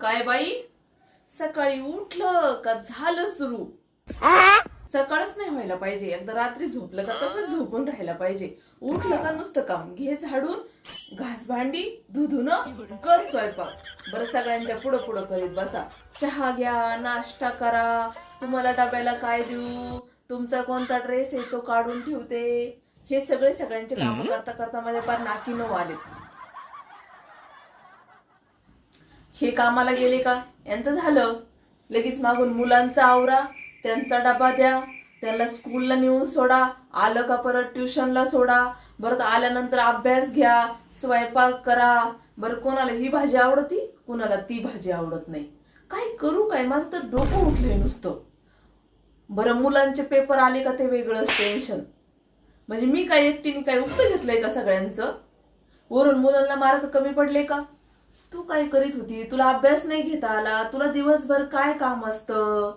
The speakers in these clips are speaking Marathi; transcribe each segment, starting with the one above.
काय बाई? सकाळी उठलं का झालं सुरू? सकाळच नाही व्हायला पाहिजे. एकदा रात्री झोपलं का तसंच झोपून राहायला पाहिजे. उठलं का नुसतं काम? घे झाडून घास भांडी धुधुन कर स्वयंपाक. बरं सगळ्यांच्या पुढं पुढं करीत बसा. चहा घ्या नाश्ता करा. तुम्हाला डब्याला काय देऊ? तुमचा कोणता ड्रेस आहे तो काढून ठेवते. हे सगळे सगळ्यांचे काम करता करता माझ्या पार नाकी नऊ आले हे कामाला गेले का? यांचं झालं. लगेच मागून मुलांचा आवरा त्यांचा डबा द्या त्यांना स्कूलला नेऊन सोडा आलं का परत ट्युशनला सोडा परत आल्यानंतर अभ्यास घ्या स्वयंपाक करा. बरं कोणाला ही भाजी आवडती कोणाला ती भाजी आवडत नाही. काय करू काय? माझं तर डोकं उठलंय नुसतं. बरं मुलांचे पेपर आले का ते वेगळंच टेन्शन म्हणजे मी काय एकटीने काय उक्त घेतलंय का सगळ्यांचं? वरून मुलांना मार्क कमी पडले का? तू काय करीत होती? तुला अभ्यास नाही घेता आला? तुला दिवसभर काय काम असतं?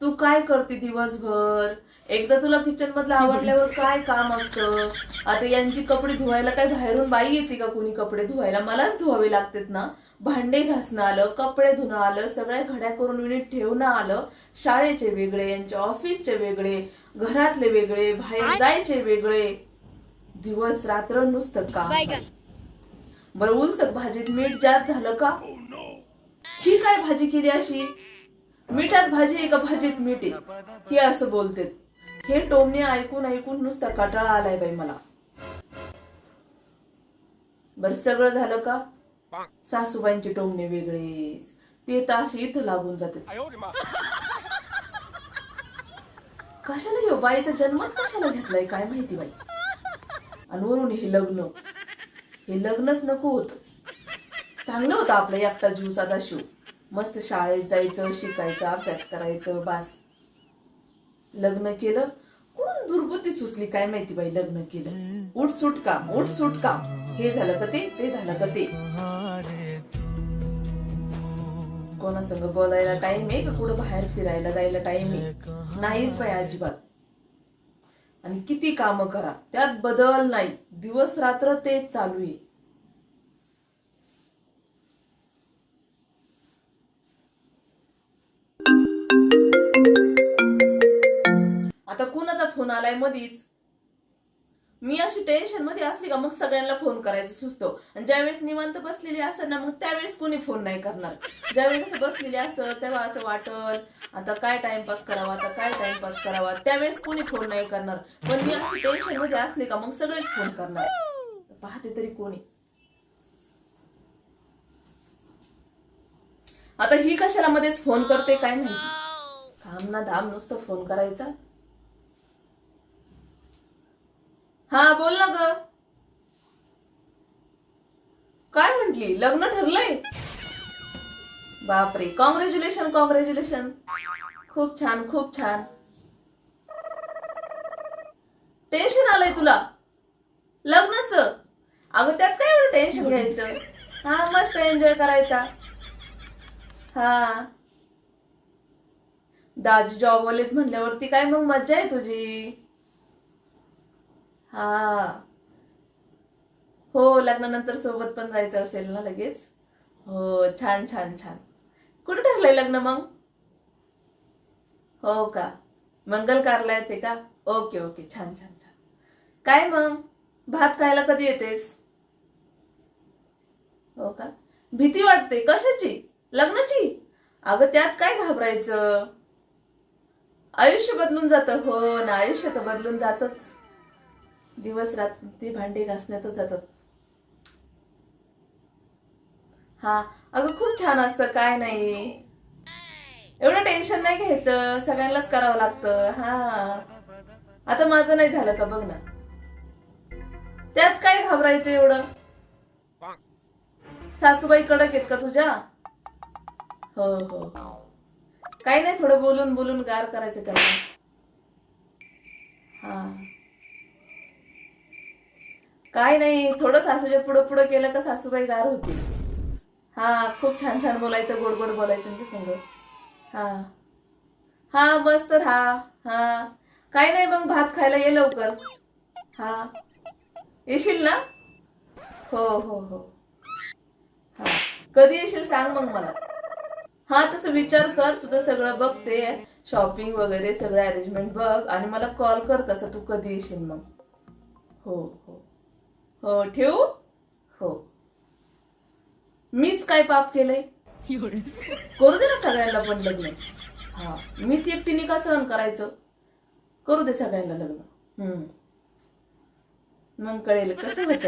तू काय करते दिवसभर? एकदा तुला किचन मधलं आवरल्यावर काय काम असतं? आता यांची कपडे धुवायला काय बाहेरून बाई येते का कोणी कपडे धुवायला? मलाच धुवावे लागतात ना. भांडे घासणं आलं कपडे धुणं आलं सगळ्या घड्या करून विनीत ठेवणं आलं. शाळेचे वेगळे यांच्या ऑफिसचे वेगळे घरातले वेगळे बाहेर जायचे वेगळे. दिवस रात्र नुसतं काम बरं उलसक भाजीत मीठ जास्त झालं का? ही काय भाजी केली अशी? मिठात भाजी आहे का भाजीत मीठ आहे? हे असं बोलते. हे टोमणे ऐकून ऐकून नुसता कटाळा आलाय बाई मला. बर सगळं झालं का? सासूबाईंचे टोमणे वेगळेच. ते तास इथं लागून जाते कशाला ह्यो बाईचा जन्मच कशाला घेतलाय? काय माहिती बाई. आणि वरून हे लग्न. हे लग्नच नको होत. चांगलं होतं आपलं एकटा जीव साधा शिव. मस्त शाळेत जायचं शिकायचं अभ्यास करायचं बास. लग्न केलं कुठून दुर्बुद्धी सुचली काय माहिती बाई लग्न केलं? उठ सुट काम उठ सुट काम. हे झालं का ते ते झालं का ते? कोणासंग बोलायला टाइम आहे का कुठं बाहेर फिरायला जायला टाइम आहे? नाहीच बाई अजिबात. आणि किती कामं करा. त्यात बदल नाही. दिवस रात्र तेच चालू आहे. आता कुणाचा फोन आलाय मधीच? मी अशी टेन्शनमध्ये असली का मग सगळ्यांना फोन करायचं सुचतो. आणि ज्यावेळेस निवांत बसलेली असेल ना मग त्यावेळेस कोणी फोन नाही करणार. ज्यावेळेस असं बसलेली असं तेव्हा असं वाटल आता काय टाइमपास करावा आता काय टाइमपास करावा त्यावेळेस कोणी फोन नाही करणार. पण मी अशी टेन्शनमध्ये असली का मग सगळेच फोन करणार. पाहते तरी कोणी. आता ही कशाला मध्येच फोन करते काय नाही काम ना धाम नुसतं फोन करायचा. हा बोल ना ग. काय म्हंटली? लग्न ठरलंय? बापरे कॉंग्रॅच्युलेशन कॉंग्रॅच्युलेशन खूप छान खूप छान. टेन्शन आलंय तुला. लग्नाच. अगं त्यात काय एवढं टेन्शन घ्यायचं? हा मस्त एन्जॉय करायचा. हा. दाजी जॉब वालेत म्हणल्यावरती काय मग मज्जा आहे तुझी? हा. हो लग्नानंतर सोबत पण जायचं असेल ना लगेच? हो छान छान छान. कुठे ठरलंय लग्न मग? हो का? मंगल कारला येते का? Okay okay. छान छान छान. काय मग? भात खायला कधी येतेस? हो का? भीती वाटते. कशाची? लग्नाची? अगं त्यात काय घाबरायचं? आयुष्य बदलून जातं. हो ना आयुष्य तर बदलून जातच. दिवस रात्र ती भांडी घासण्यातच जातात. हा अगं खूप छान असतं काय नाही. एवढं टेन्शन नाही घ्यायचं सगळ्यांनाच करावं लागतं हा. आता माझं नाही झालं का बघ ना. त्यात काय घाबरायचं एवढं? सासूबाई कडक आहेत का तुझ्या? हो हो हो. काही नाही थोडं बोलून बोलून गार करायचं त्यांना. हा. काय नाही थोडं सासूच्या पुढं पुढं केलं का सासूबाई गार होती हा खूप छान छान बोलायचं गोड गोड बोलायचं त्यांच्या संग. हा. हा मस्त राहा. हा. काय नाही मग भात खायला ये लवकर. हा. येशील ना? हो हो हो. हा. कधी येशील सांग मग मला. हा तसं विचार कर तुझं सगळं बघते. शॉपिंग वगैरे सगळं अरेंजमेंट बघ. आणि मला कॉल कर तसं तू कधी येशील मग. हो हो. हो ठेवू? हो. मीच काय पाप केलंय? करू दे ना सगळ्यांना पण लग्न. हा. मीच एकटीने का सहन करायचं? करू दे सगळ्यांना लग्न. हम्म. मग कळेल कसं होत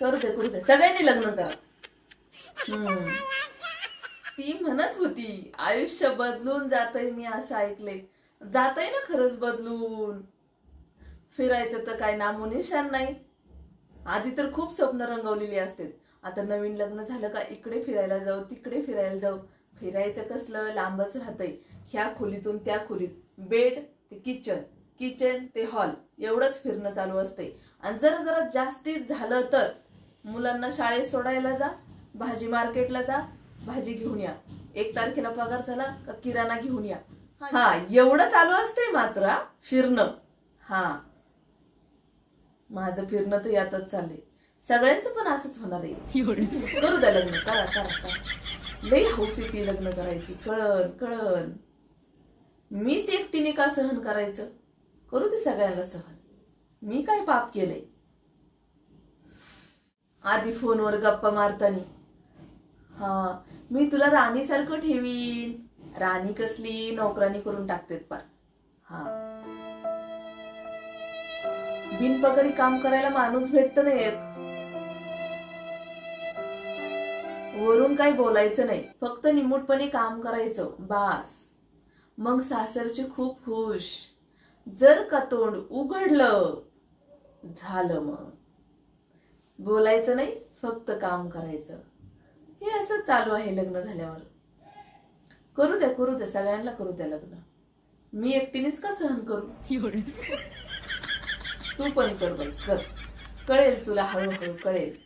करू दे करू दे. सगळ्यांनी लग्न करा. हम्म. ती म्हणत होती आयुष्य बदलून जातय मी असं ऐकले जातय ना खरंच बदलून. फिरायचं तर काय नामोनिशान नाही. आधी तर खूप स्वप्न रंगवलेली असते आता नवीन लग्न झालं का इकडे फिरायला जाऊ तिकडे फिरायला जाऊ. फिरायचं कसलं लांबच राहतंय. ह्या खोलीतून त्या खोलीत बेड ते किचन किचन ते हॉल एवढंच फिरणं चालू असतंय. आणि जरा जरा जास्तीत झालं तर मुलांना शाळेत सोडायला जा भाजी मार्केटला जा भाजी घेऊन या. एक तारखेला पगार झाला का किराणा घेऊन या. हा एवढं चालू असतंय मात्र फिरणं. हा. माझं फिरणं तर यातच चाललंय. सगळ्यांचं पण असंच होणार आहे. करू द्या लग्न करा करा करा. लई हौस येते लग्न करायची. कळण कळण. मीच एकटीने का सहन करायचं? करू दे सगळ्यांना सहन. मी काय पाप केलंय? आधी फोनवर गप्पा मारतानी. हा मी तुला राणीसारखं ठेवीन. राणी कसली नोकरानी करून टाकतेत पार. हा. बिनपगारी काम करायला माणूस भेटत नाही एक. वरून काही बोलायचं नाही. फक्त निमूटपणे काम करायचं. बास. मग सासरची खूप खुश. जर का तोंड उघडलं झालं मग. बोलायचं नाही फक्त काम करायचं. हे असं चालू आहे लग्न झाल्यावर. करू द्या करू द्या सगळ्यांना करू द्या लग्न. मी एकटीनेच का सहन करू? तू पण कर बाई कर. कळेल तुला हळूहळू कळेल.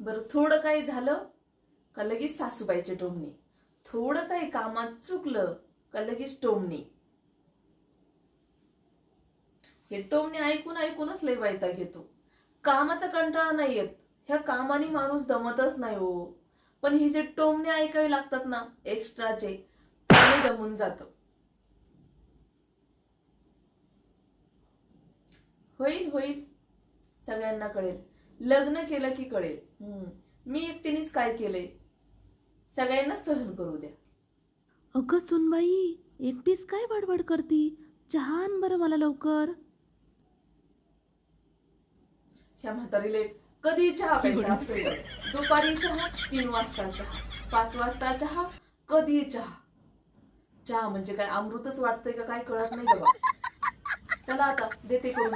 बरं थोडं काही झालं का लगेच सासूबाईचे टोमणे? थोडं काही कामात चुकलं का लगेच टोमणे? हे टोमणे ऐकून ऐकूनच लय वैताग घेतो कामाचा कंटाळा नाही येत. ह्या कामाने माणूस दमतच नाही हो. पण ही जे टोमणे ऐकावे लागतात ना एक्स्ट्राचे त्याने दमून जात. होईल होईल. सगळ्यांना कळेल. लग्न केलं की कळेल. मी एकटीनेच काय केलंय? सगळ्यांना सहन करू द्या. अगं सुनबाई एकटीच काय बडबड करती? आण बरं मला लवकर. ह्या म्हातारीले कधी चहा प्यायचा असतो. दुपारी चहा तीन वाजता चहा पाच वाजता चहा कधी चहा? चहा म्हणजे काय? अमृतच वाटतंय का? काय कळत नाही बाबा. चला आता देते करून.